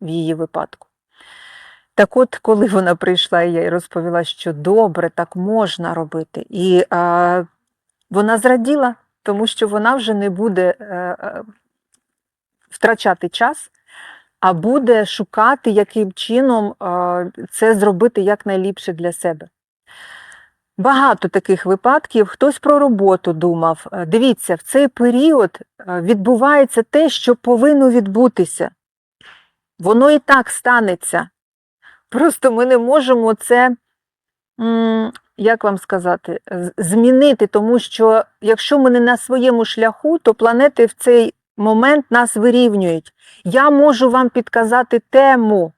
в її випадку. Так от, коли вона прийшла, я їй розповіла, що добре, так можна робити. І а, вона зраділа, тому що вона вже не буде е, е, втрачати час, а буде шукати, яким чином е, це зробити якнайліпше для себе. Багато таких випадків. Хтось про роботу думав. Дивіться, в цей період е, відбувається те, що повинно відбутися. Воно і так станеться. Просто ми не можемо це, як вам сказати, змінити, тому що якщо ми не на своєму шляху, то планети в цей момент нас вирівнюють. Я можу вам підказати тему,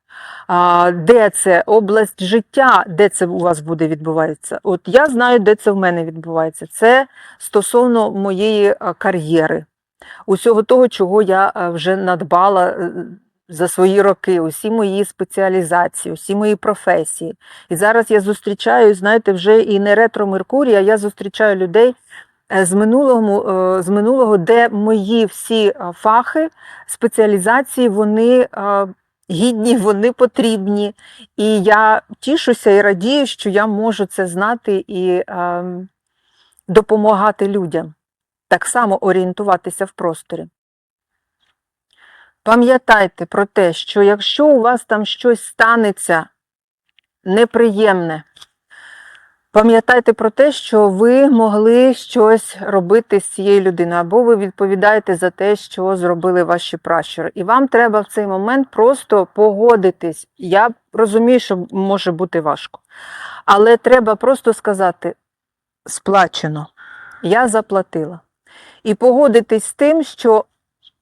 де це область життя, де це у вас буде відбуватися. От я знаю, де це в мене відбувається. Це стосовно моєї кар'єри, усього того, чого я вже надбала е, за свої роки, усі мої спеціалізації, усі мої професії. І зараз я зустрічаю, знаєте, вже і не ретро Меркурія, я зустрічаю людей. е, З минулого, е, з минулого, де мої всі е, фахи, спеціалізації, вони гідні, вони потрібні. І я тішуся і радію, що я можу це знати і допомагати людям, так само орієнтуватися в просторі. Пам'ятайте про те, що якщо у вас там щось станеться неприємне, пам'ятайте про те, що ви могли щось робити з цією людиною, або ви відповідаєте за те, що зробили ваші пращури. І вам треба в цей момент просто погодитись. Я розумію, що може бути важко. Але треба просто сказати: сплачено, я заплатила. І погодитись з тим, що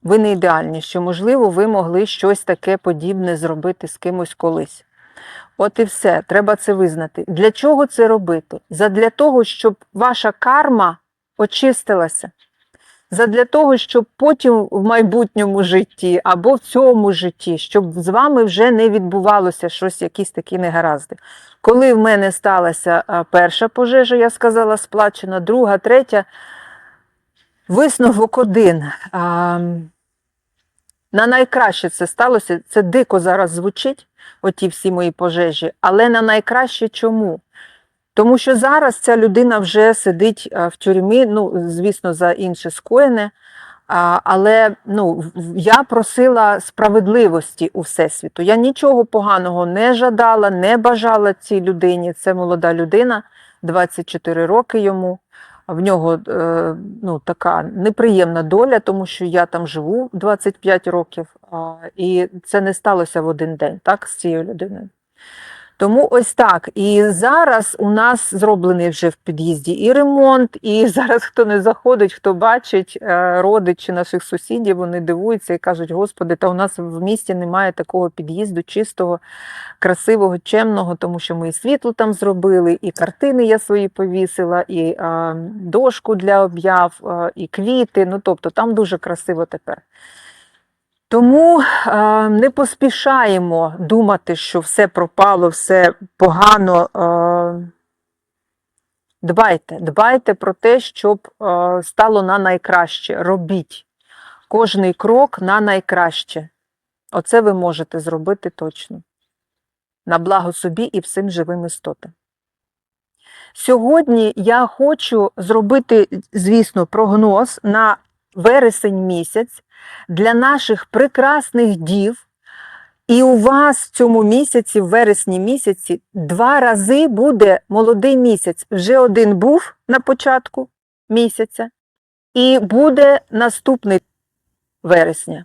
ви не ідеальні, що, можливо, ви могли щось таке подібне зробити з кимось колись. От і все, треба це визнати. Для чого це робити? Задля того, щоб ваша карма очистилася. Задля того, щоб потім в майбутньому житті або в цьому житті, щоб з вами вже не відбувалося щось, якісь такі негаразди. Коли в мене сталася перша пожежа, я сказала, сплачена, друга, третя, висновок один. На найкраще це сталося. Це дико зараз звучить, оті всі мої пожежі, але на найкраще чому? Тому що зараз ця людина вже сидить в тюрмі, ну, звісно, за інше скоєне. Але ну, я просила справедливості у Всесвіту. Я нічого поганого не жадала, не бажала цій людині. Це молода людина, 24 роки йому. В нього е, ну, така неприємна доля, тому що я там живу 25 років, і це не сталося в один день так, з цією людиною. Тому ось так. І зараз у нас зроблений вже в під'їзді і ремонт, і зараз хто не заходить, хто бачить е, родичі наших сусідів, вони дивуються і кажуть: Господи, та у нас в місті немає такого під'їзду чистого, красивого, чемного, тому що ми і світло там зробили, і картини я свої повісила, і дошку для об'яв, е, і квіти. Ну тобто там дуже красиво тепер. Тому е, не поспішаємо думати, що все пропало, все погано. Е, дбайте, дбайте про те, щоб е, стало на найкраще. Робіть кожний крок на найкраще. Оце ви можете зробити точно. На благо собі і всім живим істотам. Сьогодні я хочу зробити, звісно, прогноз на вересень місяць для наших прекрасних дів. І у вас в цьому місяці, в вересні місяці, два рази буде молодий місяць. Вже один був на початку місяця, І буде наступний вересня.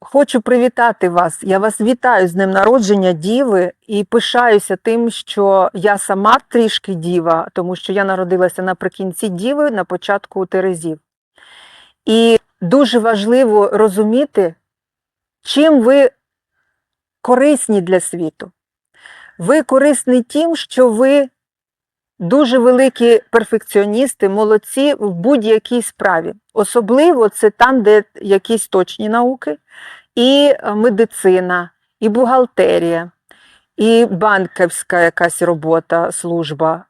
хочу привітати вас. Я вас вітаю з днем народження Діви і пишаюся тим, що я сама трішки діва, тому що я народилася наприкінці Діви, на початку Терезів. І дуже важливо розуміти, чим ви корисні для світу. Ви корисні тим, що ви дуже великі перфекціоністи, молодці в будь-якій справі. Особливо це там, де якісь точні науки, і е, медицина, і бухгалтерія, і банківська якась робота, служба.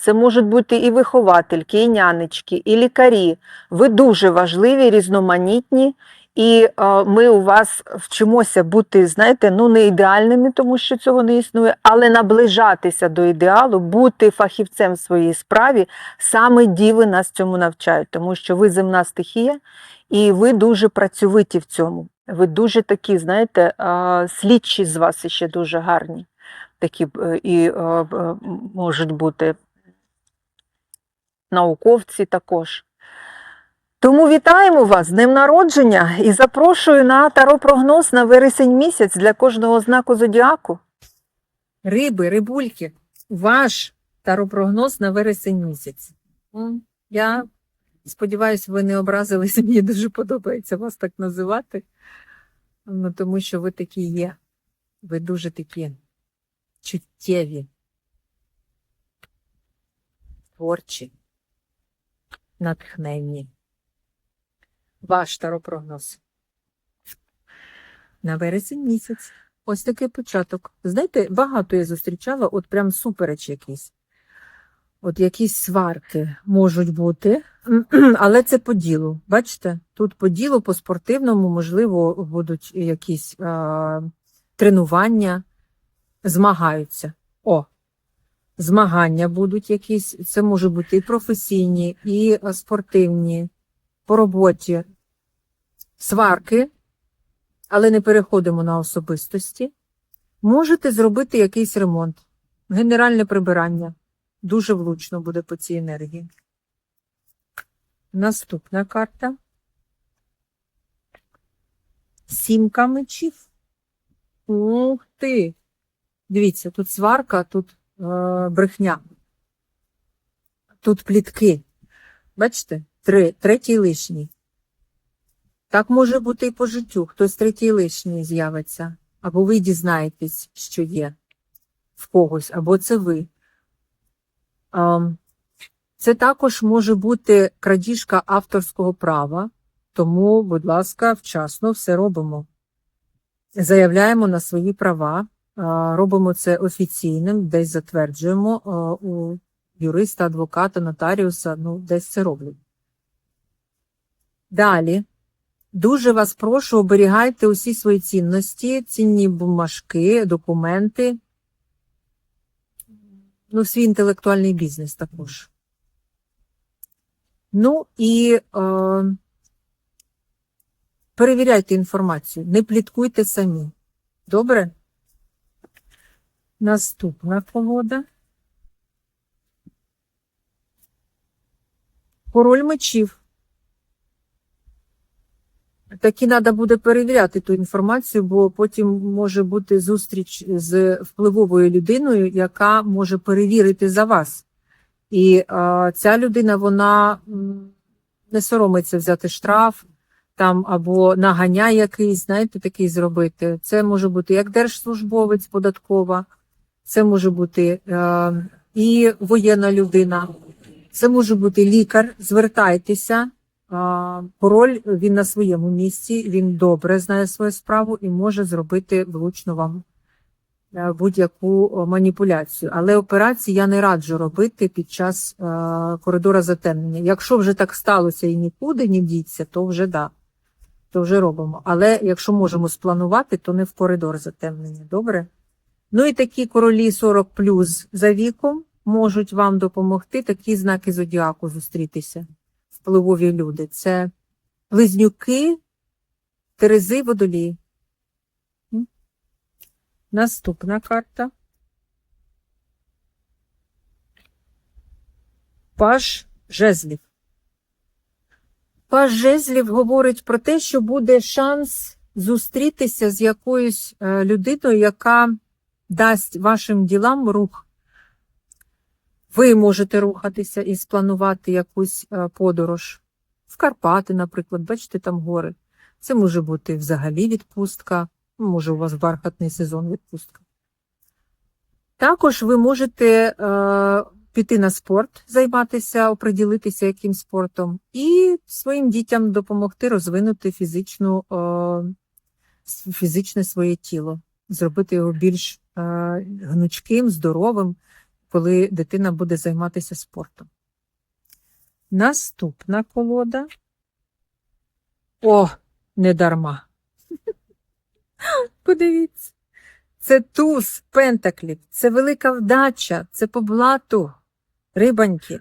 Це можуть бути і виховательки, і нянечки, і лікарі. Ви дуже важливі, різноманітні. І ми у вас вчимося бути, знаєте, ну не ідеальними, тому що цього не існує, але наближатися до ідеалу, бути фахівцем в своїй справі, саме діви нас цьому навчають, тому що ви земна стихія, і ви дуже працьовиті в цьому. Ви дуже такі, знаєте, слідчі з вас ще дуже гарні. Такі е, і е, е, можуть бути науковці також. Тому вітаємо вас з днем народження і запрошую на таро-прогноз на вересень місяць для кожного знаку зодіаку. Риби, рибульки, ваш таропрогноз на вересень місяць. Я сподіваюся, ви не образились. Мені дуже подобається вас так називати, ну, тому що ви такі є. Ви дуже такі чуттєві, творчі, натхненні. Ваш таропрогноз. На вересень місяць. Ось такий початок. Знаєте, багато я зустрічала, от прям супереч якісь. От якісь сварки можуть бути, але це по ділу. Бачите, тут по ділу, по спортивному, можливо, будуть якісь а, тренування, змагаються. О, змагання будуть якісь. Це можуть бути і професійні, і спортивні, по роботі. Сварки але не переходимо на особистості. Можете зробити якийсь ремонт, генеральне прибирання. Дуже влучно буде по цій енергії. Наступна карта. Сімка мечів. Ух ти! Дивіться, тут сварка, тут е, брехня. Тут плітки. Бачите? Три, третій лишній. Так може бути і по життю. Хтось третій лишній з'явиться, або ви дізнаєтесь, що є в когось, або це ви. Це також може бути крадіжка авторського права, тому, будь ласка, вчасно все робимо. Заявляємо на свої права, робимо це офіційним, десь затверджуємо юриста, адвоката, нотаріуса, ну, десь це роблять. Далі. Дуже вас прошу, оберігайте усі свої цінності, цінні бумажки, документи, ну, свій інтелектуальний бізнес також. Ну і е, перевіряйте інформацію, не пліткуйте самі. Добре? Наступна погода. Король мечів. Таки треба буде перевіряти ту інформацію, бо потім може бути зустріч з впливовою людиною, яка може перевірити за вас. І а, ця людина вона не соромиться взяти штраф там або наганя якийсь, знаєте, такий зробити. Це може бути як держслужбовець податкова, це може бути е, і воєнна людина, це може бути лікар. Звертайтеся. Король він на своєму місці, він добре знає свою справу і може зробити влучно вам е, будь-яку маніпуляцію. Але операції я не раджу робити під час е, коридора затемнення. Якщо вже так сталося і нікуди не діться, то вже да. то вже робимо. Але якщо можемо спланувати, то не в коридор затемнення. Добре? Ну і такі королі 40 плюс за віком можуть вам допомогти такі знаки зодіаку зустрітися. Впливові люди. Це близнюки, терези, водолії. Наступна карта. Паж жезлів. Паж жезлів говорить про те, що буде шанс зустрітися з якоюсь е, людиною, яка дасть вашим ділам рух. Ви можете рухатися і спланувати якусь е, подорож в Карпати, наприклад, бачите, там гори. Це може бути взагалі відпустка, може у вас бархатний сезон відпустка. Також ви можете е, піти на спорт, займатися, оприділитися яким спортом, і своїм дітям допомогти розвинути фізичну, е, фізичне своє тіло, зробити його більш е, гнучким, здоровим, коли дитина буде займатися спортом. Наступна колода. О, не дарма. Подивіться. Це туз пентаклів, це велика вдача, це по блату, рибаньки.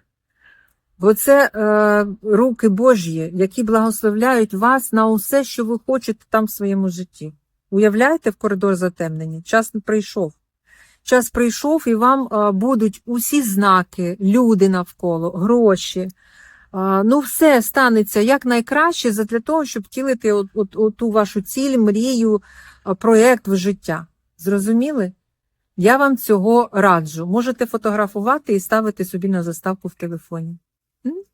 Бо це е, руки Божі, які благословляють вас на усе, що ви хочете там в своєму житті. Уявляєте, в коридор затемнені? Час прийшов. Час прийшов, і вам е, будуть усі знаки, люди навколо, гроші. Е, ну, все станеться якнайкраще для того, щоб втілити от, от, от ту вашу ціль, мрію, е, проєкт в життя. Зрозуміли? Я вам цього раджу. Можете фотографувати і ставити собі на заставку в телефоні.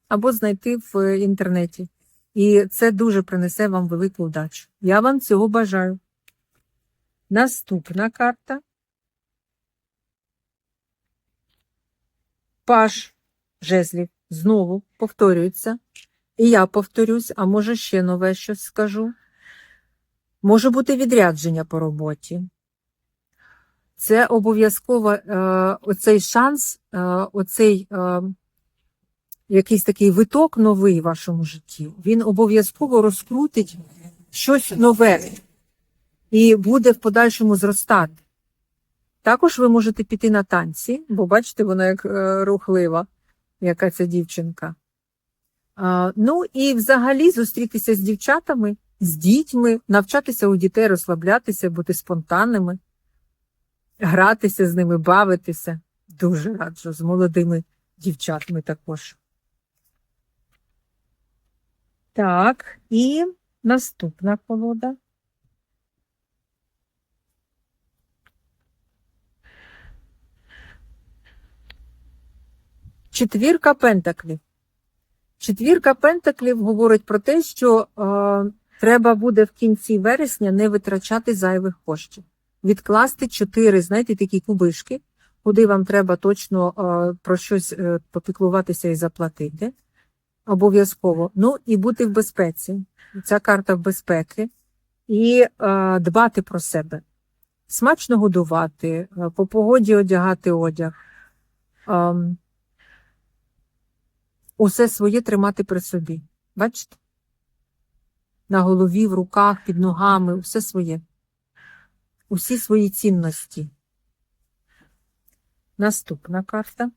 Або знайти в інтернеті. І це дуже принесе вам велику удачу. Я вам цього бажаю. Наступна карта. Паш жезлів знову повторюється. І я повторюсь, а може ще нове щось скажу. Може бути відрядження по роботі. Це обов'язково е, оцей шанс, е, оцей е, якийсь такий виток новий в вашому житті. Він обов'язково розкрутить щось нове і буде в подальшому зростати. Також ви можете піти на танці, бо бачите, вона як е, рухлива, яка ця дівчинка. А, ну і взагалі зустрітися з дівчатами, з дітьми, навчатися у дітей розслаблятися, бути спонтанними, гратися з ними, бавитися. Дуже раджу з молодими дівчатами також. Так, і наступна колода. Четвірка пентаклів. Четвірка пентаклів говорить про те, що е, треба буде в кінці вересня не витрачати зайвих коштів. Відкласти чотири, знаєте, такі кубишки, куди вам треба точно е, про щось е, попіклуватися і заплатити. Обов'язково. Ну і бути в безпеці. Ця карта в безпеки. І е, дбати про себе. Смачно годувати, е, по погоді одягати одяг. Ем, усе своє тримати при собі. Бачите? На голові, в руках, під ногами, усе своє. Усі свої цінності. Наступна карта.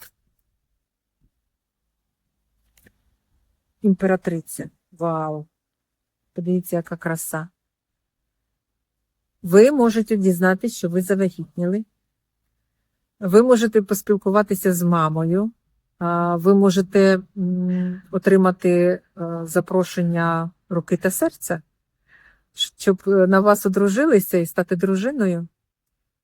Імператриця. Вау! Подивіться, яка краса. Ви можете дізнатися, що ви завагітніли. Ви можете поспілкуватися з мамою. Ви можете отримати е, запрошення руки та серця, щоб е, на вас одружилися і стати дружиною.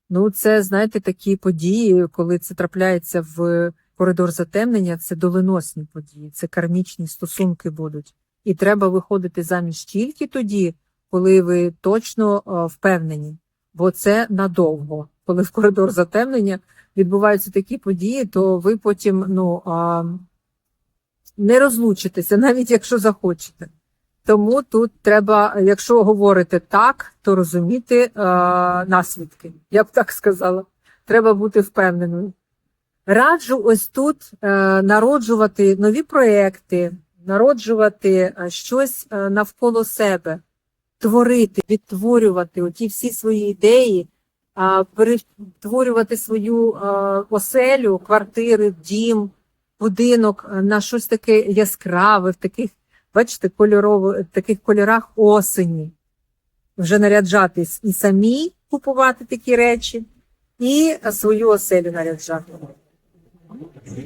Ну, це, знаєте, такі події, коли це трапляється в коридор затемнення, це доленосні події, це кармічні стосунки будуть. І треба виходити заміж тільки тоді, коли ви точно е, впевнені, бо це надовго. Коли в коридор затемнення відбуваються такі події, то ви потім ну, а, не розлучитеся, навіть якщо захочете. Тому тут треба, якщо говорити так, то розуміти а, наслідки. Я б так сказала. Треба бути впевненою. Раджу ось тут е, народжувати нові проекти, народжувати е, щось е, навколо себе, творити, відтворювати оті всі свої ідеї, перетворювати свою оселю, квартири, дім, будинок на щось таке яскраве, в таких, бачите, кольорово, в таких кольорах осені. Вже наряджатись і самі купувати такі речі, і свою оселю наряджати.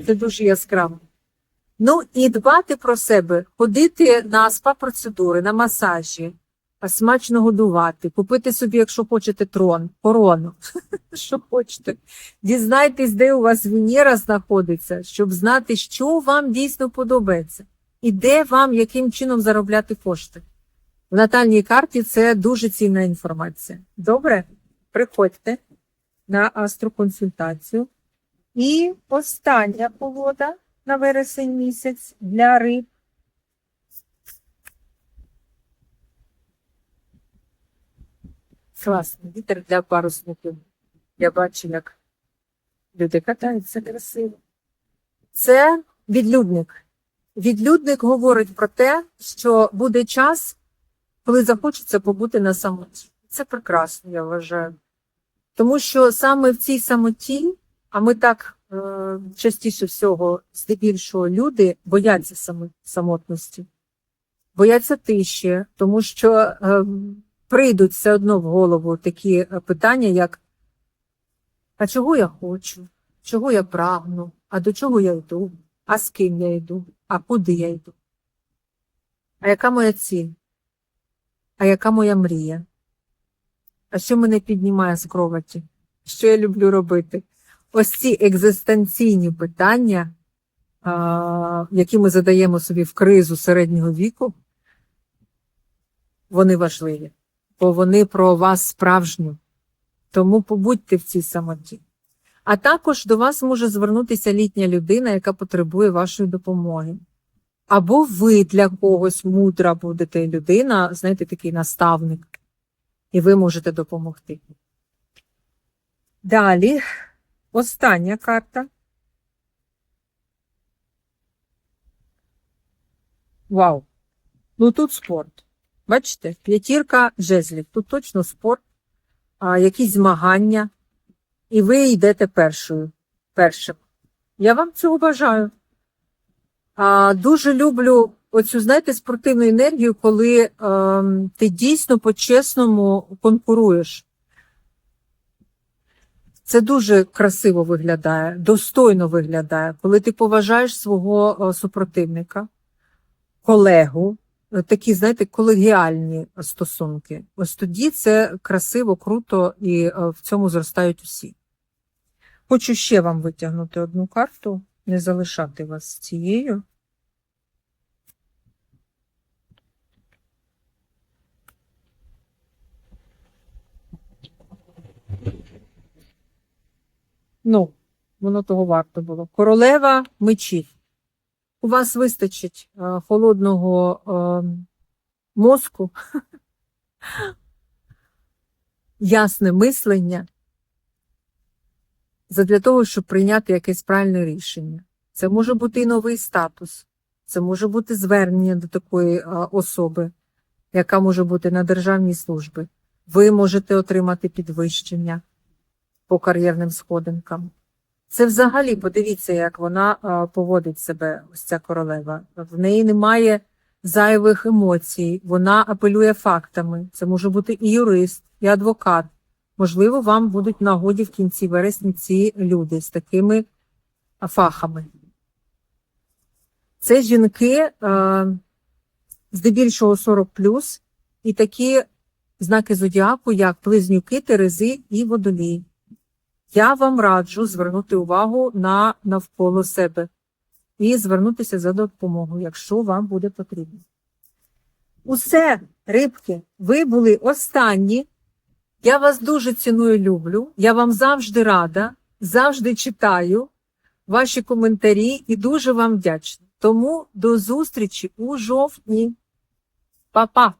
Це дуже яскраво. Ну і дбати про себе, ходити на спа-процедури, на масажі, смачно годувати, купити собі, якщо хочете, трон, корону, що хочете. Дізнайтесь, де у вас Венера знаходиться, щоб знати, що вам дійсно подобається, і де вам яким чином заробляти кошти. В натальній карті це дуже цінна інформація. Добре? Приходьте на астроконсультацію. І остання погода на вересень місяць для риб. Класний вітер для парусників. Я бачу, як люди катаються красиво. Це відлюдник. Відлюдник говорить про те, що буде час, коли захочеться побути на самоті. Це прекрасно, я вважаю. Тому що саме в цій самоті, а ми так е, частіше всього, здебільшого, люди бояться самотності, бояться тиші, тому що е, прийдуть все одно в голову такі е, питання, як а чого я хочу, чого я прагну, а до чого я йду, а з ким я йду, а куди я йду? А яка моя ціль? А яка моя мрія? А що мене піднімає з кроваті? Що я люблю робити? Ось ці екзистенційні питання, які ми задаємо собі в кризу середнього віку, вони важливі, бо вони про вас справжню. Тому побудьте в цій самоті. А також до вас може звернутися літня людина, яка потребує вашої допомоги. Або ви для когось мудра будете людина, знаєте, такий наставник, і ви можете допомогти. Далі, остання карта. Вау! Ну тут спорт. Бачите, п'ятірка жезлів. Тут точно спорт, а, якісь змагання, і ви йдете першою. Першим. Я вам цього бажаю. А, дуже люблю оцю, знаєте, спортивну енергію, коли ем, ти дійсно по-чесному конкуруєш. Це дуже красиво виглядає, достойно виглядає, коли ти поважаєш свого е, супротивника, колегу, е, такі, знаєте, колегіальні стосунки. Ось тоді це красиво, круто і е, в цьому зростають усі. Хочу ще вам витягнути одну карту, не залишати вас цією. Ну, воно того варто було. Королева мечів. У вас вистачить е, холодного е, мозку, ясне мислення задля того, щоб прийняти якесь правильне рішення. Це може бути і новий статус, це може бути звернення до такої е, особи, яка може бути на державній службі. Ви можете отримати підвищення по кар'єрним сходинкам. Це взагалі, подивіться, як вона поводить себе, ось ця королева. В неї немає зайвих емоцій, вона апелює фактами. Це може бути і юрист, і адвокат. Можливо, вам будуть нагоді в кінці вересня ці люди з такими фахами. Це жінки здебільшого 40 і такі знаки зодіаку, як близнюки, терези і водолій. Я вам раджу звернути увагу на навколо себе і звернутися за допомогою, якщо вам буде потрібно. Усе, рибки, ви були останні. Я вас дуже ціную, люблю. Я вам завжди рада, завжди читаю ваші коментарі і дуже вам вдячна. Тому до зустрічі у жовтні. Па-па!